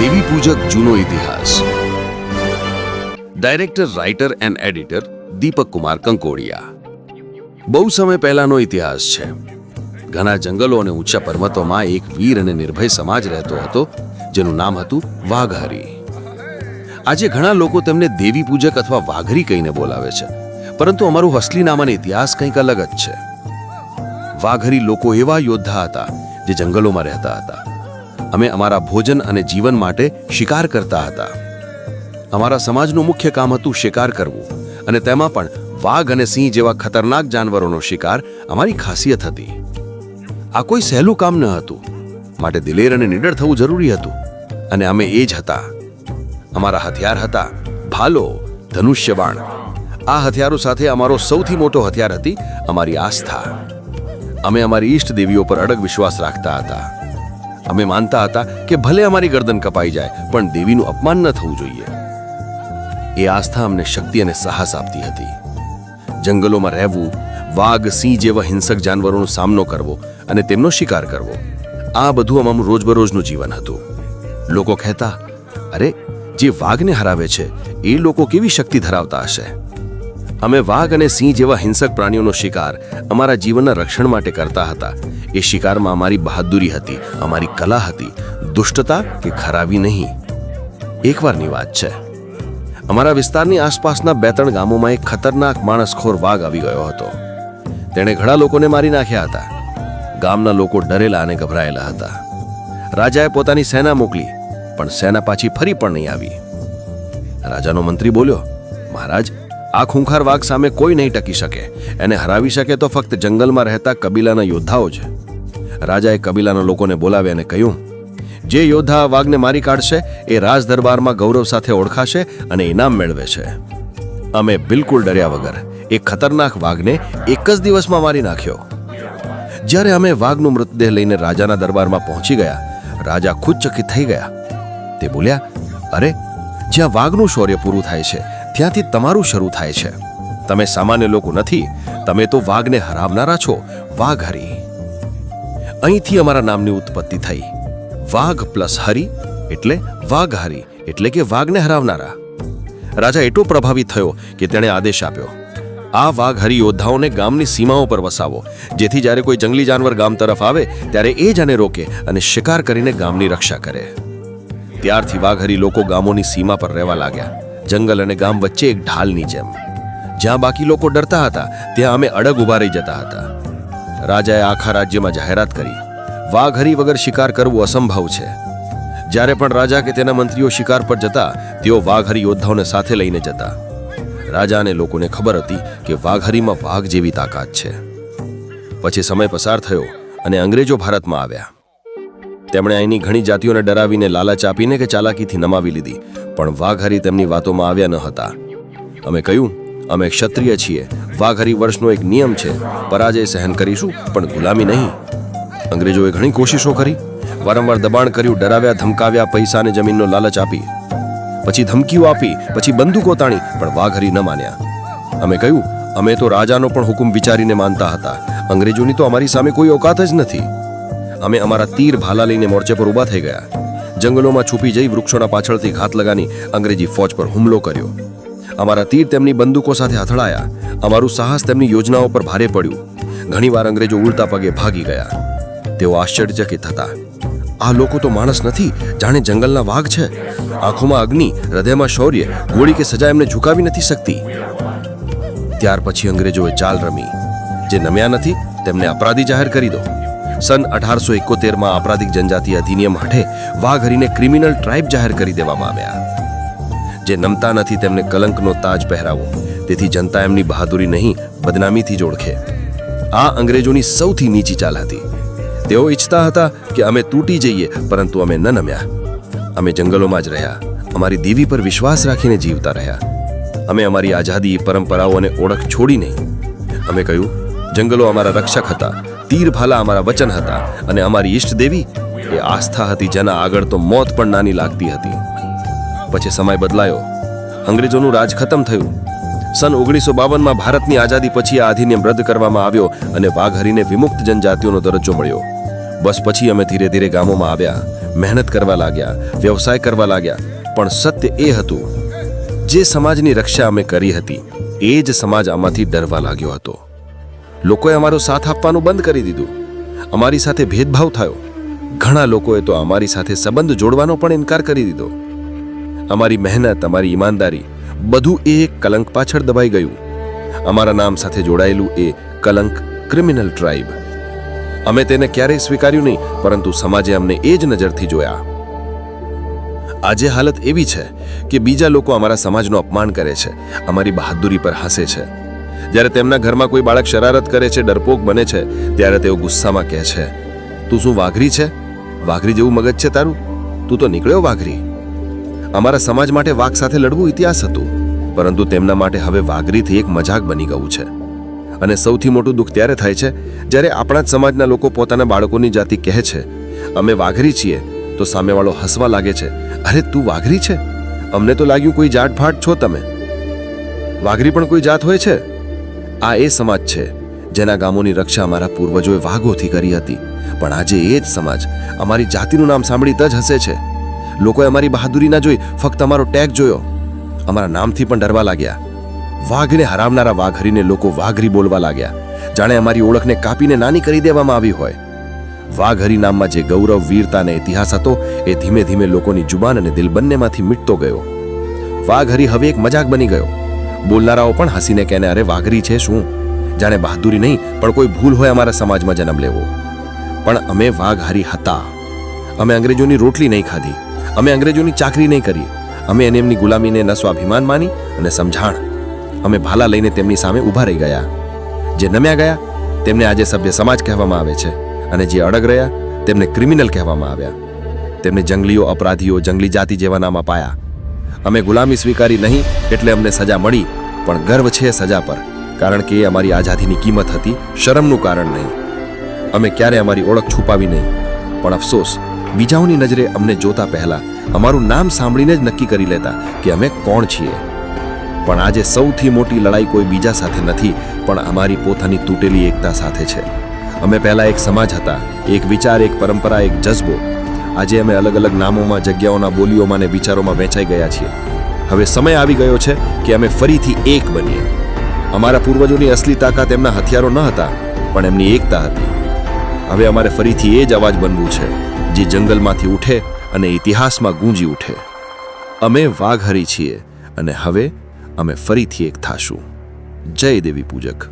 દેવી પૂજક જૂનો ઇતિહાસ. Director writer and editor Deepak Kumar Kankodiya. બહુ સમય પહેલાનો ઇતિહાસ છે. ઘણા જંગલો અને ઊંચા પર્વતોમાં એક વીર અને નિર્ભય સમાજ રહેતો હતો, જેનું નામ હતું વાઘહરી. આજે ઘણા લોકો તેમને દેવી પૂજક અથવા વાઘરી કહીને બોલાવે છે. પરંતુ અમારું હસલી નામાનો ઇતિહાસ કંઈક અલગ જ છે. વાઘરી લોકો એવા યોદ્ધા હતા, જે જંગલોમાં રહેતા હતા. અમે અમારા ભોજન અને જીવન માટે શિકાર કરતા હતા. અમારા સમાજનું મુખ્ય કામ હતું શિકાર કરવું અને તેમાં પણ વાઘ અને સિંહ જેવા ખતરનાક જાનવરોનો શિકાર અમારી ખાસિયત હતી. આ કોઈ સહેલું કામ ન હતું. માટે દિલેર અને નિડર થવું જરૂરી હતું અને અમે એ જ હતા. અમારા હથિયાર હતા ભાલો, ધનુષ્યબાણ. આ હથિયારો સાથે અમારો સૌથી મોટો હથિયાર હતી અમારી આસ્થા. અમે અમારી ઈષ્ટ દેવીઓ પર અડગ વિશ્વાસ રાખતા હતા. અમે માનતા હતા કે ભલે અમારી ગરદન કપાઈ જાય, પણ દેવીનું અપમાન ન થવું જોઈએ. એ આસ્થા અમને શક્તિ અને સાહસ આપતી હતી. જંગલોમાં રહેવું, વાઘ, સિંહ જેવા હિંસક જાનવરોનો સામનો કરવો અને તેમનો શિકાર કરવો, આ બધું અમારું રોજબરોજનું જીવન હતું. લોકો કહેતા, અરે, જે વાઘને હરાવે છે, એ લોકો કેવી શક્તિ ધરાવતા હશે? અમે વાઘ અને સિંહ જેવા હિંસક પ્રાણીઓનો શિકાર અમારા જીવનના રક્ષણ માટે કરતા હતા. એ શિકારમાં અમારી બહાદુરી હતી, અમારી કલા હતી. દુષ્ટતા કે ખરાબી નહીં. એકવારની વાત છે. અમારા વિસ્તારની આસપાસના બે ત્રણ ગામોમાં એક ખતરનાક માણસખોર વાઘ આવી ગયો હતો. તેણે ઘણા લોકોને મારી નાખ્યા હતા. ગામના લોકો ડરેલા અને ગભરાયેલા હતા. રાજાએ પોતાની સેના મોકલી, પણ સેના પાછી ફરી પણ નહીં આવી. રાજાનો મંત્રી બોલ્યો, મહારાજ આ ખૂંખાર વાઘ સામે કોઈ નહીં ટકી શકે. એને હરાવી શકે તો ફક્ત જંગલમાં રહેતા કબીલાના યોદ્ધાઓ છે રાજાએ કબીલાના લોકોને બોલાવ્યા અને કહ્યું, જે યોદ્ધા આ વાઘને મારી કાઢશે, એ રાજ દરબારમાં ગૌરવ સાથે ઓળખાશે અને ઇનામ મેળવે છે. અમે બિલકુલ ડર્યા વગર એ ખતરનાક વાઘને એક જ દિવસમાં મારી નાખ્યો. જ્યારે અમે વાઘનું મૃતદેહ લઈને રાજાના દરબારમાં પહોંચી ગયા, રાજા ખુદ ચકિત થઈ ગયા. તે બોલ્યા, અરે, જ્યાં વાઘનું શૌર્ય પૂરું થાય છે ત્યાંથી તમારું શરૂ થાય છે. તમે સામાન્ય લોકો નથી, તમે તો વાઘને હરાવનારા છો, વાઘ હરી. અહીંથી અમારા નામની ઉત્પત્તિ થઈ. વાઘ પ્લસ હરી એટલે વાઘ હરી, એટલે કે વાઘને હરાવનારા. રાજા એટલો પ્રભાવિત થયો કે તેણે આદેશ આપ્યો. આ વાઘ હરી યોદ્ધાઓને ગામની સીમાઓ પર વસાવો. જેથી જ્યારે કોઈ જંગલી જાનવર ગામ તરફ આવે, ત્યારે એ જ આને રોકે અને શિકાર કરીને ગામની રક્ષા કરે. ત્યારથી વાઘહરી લોકો ગામોની સીમા પર રહેવા લાગ્યા. જંગલ અને ગામ વચ્ચે એક ઢાલની જેમ. જ્યાં બાકી લોકો ડરતા હતા, ત્યાં અમે અડગ ઊભા રહી જતા હતા. રાજાએ આખા રાજ્યમાં જાહેરાત કરી. વાઘહરી વગર શિકાર કરવું અસંભવ છે. જ્યારે પણ રાજા કે તેના મંત્રીઓ શિકાર પર જતા, તેઓ વાઘહરી યોદ્ધાઓને સાથે લઈને જતા. રાજા અને લોકોને ખબર હતી કે વાઘહરીમાં વાઘ જેવી તાકાત છે. પછી સમય પસાર થયો અને અંગ્રેજો ભારતમાં આવ્યા. તેમણે અહીંની ઘણી જાતિઓને ડરાવીને લાલચ આપીને કે ચાલાકીથી નમાવી લીધી. પણ વાઘહરી તેમની વાતોમાં આવ્યા ન હતા. અમે કહ્યું, અમે ક્ષત્રિય છીએ. વાઘહરી વર્ષનો એક નિયમ છે, પરાજય સહન કરીશું, પણ ગુલામી નહીં. અંગ્રેજોએ ઘણી કોશિશો કરી. વારંવાર દબાણ કર્યું, ડરાવ્યા, ધમકાવ્યા પૈસા અને જમીનનો લાલચ આપી. પછી ધમકીઓ આપી, પછી બંદૂકો તાણી, પણ વાઘહરી ન માન્યા. અમે કહ્યું, અમે તો રાજાનો પણ હુકુમ વિચારીને માનતા હતા. અંગ્રેજોની તો અમારી સામે કોઈ ઓકાત જ નથી. અમે અમારા તીર ભાલા લઈને મોરચે પર ઊભા થઈ ગયા. જંગલોમાં છૂપી જઈ વૃક્ષોના પાછળથી ઘાત લગાની અંગ્રેજી ફોજ પર હુમલો કર્યો. અમારા તીર તેમની બંદૂકો સાથે અથડાયા. અમારું સાહસ તેમની યોજનાઓ પર ભારે પડ્યું. ઘણીવાર અંગ્રેજો ઉલટા પગે ભાગી ગયા. તેઓ આશ્ચર્યચકિત હતા. આ લોકો તો માણસ નથી, જાણે જંગલના વાઘ છે. આંખોમાં અગ્નિ, હૃદયમાં શૌર્ય, ગોળી કે સજા એમને ઝુકાવી નથી શકતી. ત્યાર પછી અંગ્રેજોએ ચાલ રમી. જે નમ્યા નથી, તેમને અપરાધી જાહેર કરી દો. સન અઢારસો એકોતેરમાં આપરાધિક જનજાતિ અધિનિયમ હઠે વાઘરીને ક્રિમિનલ ટ્રાઇબ જાહેર કરી દેવામાં આવ્યા. જે નમતા નથી તેમને કલંકનો તાજ પહેરાવો. તેથી જનતા એમની બહાદુરી નહીં, બદનામીથી જ ઓળખે. આ અંગ્રેજોની સૌથી નીચી ચાલ હતી. તેઓ ઈચ્છતા હતા કે અમે તૂટી જઈએ, પરંતુ અમે ન નમ્યા. અમે જંગલોમાં જ રહ્યા. અમારી દેવી પર વિશ્વાસ રાખીને જીવતા રહ્યા. અમે અમારી આઝાદી, પરંપરાઓ અને ઓળખ છોડી નહીં. અમે કહ્યું, જંગલો અમારા રક્ષક હતા. તીર ભાલા અમારા વચન હતા અને અમારી ઈષ્ટ દેવી એ આસ્થા હતી જેના આગળ તો મોત પણ નાની લાગતી હતી. પછી સમય બદલાયો. અંગ્રેજોનું રાજ ખતમ થયું. સન ઓગણીસો બાવનમાં ભારતની આઝાદી પછી આ અધિનિયમ રદ કરવામાં આવ્યો અને વાઘહરીને વિમુક્ત જનજાતિઓનો દરજ્જો મળ્યો. બસ પછી અમે ધીરે ધીરે ગામોમાં આવ્યા. મહેનત કરવા લાગ્યા, વ્યવસાય કરવા લાગ્યા, પણ સત્ય એ હતું. જે સમાજની રક્ષા અમે કરી હતી, એ જ સમાજ આમાંથી ડરવા લાગ્યો હતો. લોકોએ અમારો સાથ આપવાનું બંધ કરી દીધું. અમારી સાથે ભેદભાવ થયો. ઘણા લોકોએ તો અમારી સાથે સંબંધ જોડવાનો પણ ઇનકાર કરી દીધો. અમારી મહેનત, અમારી ઈમાનદારી, બધું એ એક કલંક પાછળ દબાઈ ગયું. અમારા નામ સાથે જોડાયેલું એ કલંક ક્રિમિનલ ટ્રાઇબ. અમે તેને ક્યારેય સ્વીકાર્યું નહીં, પરંતુ સમાજે અમને એ જ નજરથી જોયા. આજે હાલત એવી છે કે બીજા લોકો અમારા સમાજનું અપમાન કરે છે, અમારી બહાદુરી પર હસે છે. જ્યારે તેમના ઘરમાં કોઈ બાળક શરારત કરે છે, ડરપોક બને છે, ત્યારે તેઓ ગુસ્સામાં કહે છે, તું શું વાઘરી છે? વાઘરી જેવું મગજ છે તારું? તું તો નીકળ્યો વાઘરી. અમારા સમાજ માટે વાઘ સાથે લડવું ઇતિહાસ હતું, પરંતુ તેમના માટે હવે વાઘરીથી એક મજાક બની ગયું છે. અને સૌથી મોટું દુઃખ ત્યારે થાય છે, જ્યારે આપણા જ સમાજના લોકો પોતાના બાળકોની જાતિ કહે છે, અમે વાઘરી છીએ. તો સામેવાળો હસવા લાગે છે, અરે, તું વાઘરી છે? અમને તો લાગ્યું કોઈ જાટ ફાટ છો તમે. વાઘરી પણ કોઈ જાત હોય છે? આ એ સમાજ છે જેના ગામોની રક્ષા અમારા પૂર્વજોએ વાઘોથી કરી હતી. પણ આજે એ જ સમાજ અમારી જાતિનું નામ સાંભળી જ હસે છે. લોકોએ અમારી બહાદુરી ના જોઈ ફક્ત અમારો ટેગ જોયો. અમારા નામથી પણ ડરવા લાગ્યા. વાઘને હરાવનારા વાઘરીને લોકો વાઘરી બોલવા લાગ્યા. જાણે અમારી ઓળખને કાપીને નાની કરી દેવામાં આવી હોય. વાઘરી નામમાં જે ગૌરવ, વીરતા અને ઇતિહાસ હતો, એ ધીમે ધીમે લોકોની જુબાન અને દિલ બંનેમાંથી મીટતો ગયો. વાઘરી હવે એક મજાક બની ગયો. બોલનારાઓ પણ હસીને કહેને, અરે, વાઘરી છે, શું? જાણે બહાદુરી નહીં, પણ કોઈ ભૂલ હોય અમારા સમાજમાં જન્મ લેવો. પણ અમે વાઘહારી હતા. અમે અંગ્રેજોની રોટલી નહીં ખાધી. અમે અંગ્રેજોની ચાકરી નહીં કરી. અમે એને એમની ગુલામીને ન સ્વાભિમાન માની અને સમજાણ. અમે ભાલા લઈને તેમની સામે ઊભા રહી ગયા. જે નમ્યા ગયા, તેમને આજે સભ્ય સમાજ કહેવામાં આવે છે અને જે અડગ રહ્યા, તેમને ક્રિમિનલ કહેવામાં આવ્યા. તેમને જંગલીઓ, અપરાધીઓ, જંગલી જાતિ જેવા નામ અપાયા. અમે ગુલામી સ્વીકારી નહીં એટલે અમને સજા મળી, પણ ગર્વ છે સજા પર, કારણ કે એ અમારી આઝાદીની કિંમત હતી, શરમનું કારણ નહીં. અમે ક્યારે અમારી ઓળખ છુપાવી નહીં, પણ અફસોસ, બીજાઓની નજરે અમને જોતા પહેલા અમારું નામ સાંભળીને જ નક્કી કરી લેતા કે અમે કોણ છીએ. પણ આજે સૌથી મોટી લડાઈ કોઈ બીજા સાથે નથી, પણ અમારી પોતાની તૂટેલી એકતા સાથે છે. અમે પહેલા એક સમાજ હતા, એક વિચાર, એક પરંપરા, એક જજ્બો આજે અમે અલગ અલગ નામોમાં, જગ્યાઓના, બોલીઓમાં અને વિચારોમાં વહેંચાઈ ગયા છીએ. હવે સમય આવી ગયો છે કે અમે ફરીથી એક બનીએ. અમારા પૂર્વજોની અસલી તાકાત એમના હથિયારો ન હતા, પણ એમની એકતા હતી. હવે અમારે ફરીથી એ જ અવાજ બનવું છે, જે જંગલમાંથી ઉઠે અને ઇતિહાસમાં ગૂંજી ઉઠે. અમે વાઘહરી છીએ અને હવે અમે ફરીથી એક થાશું. જય દેવી પૂજક.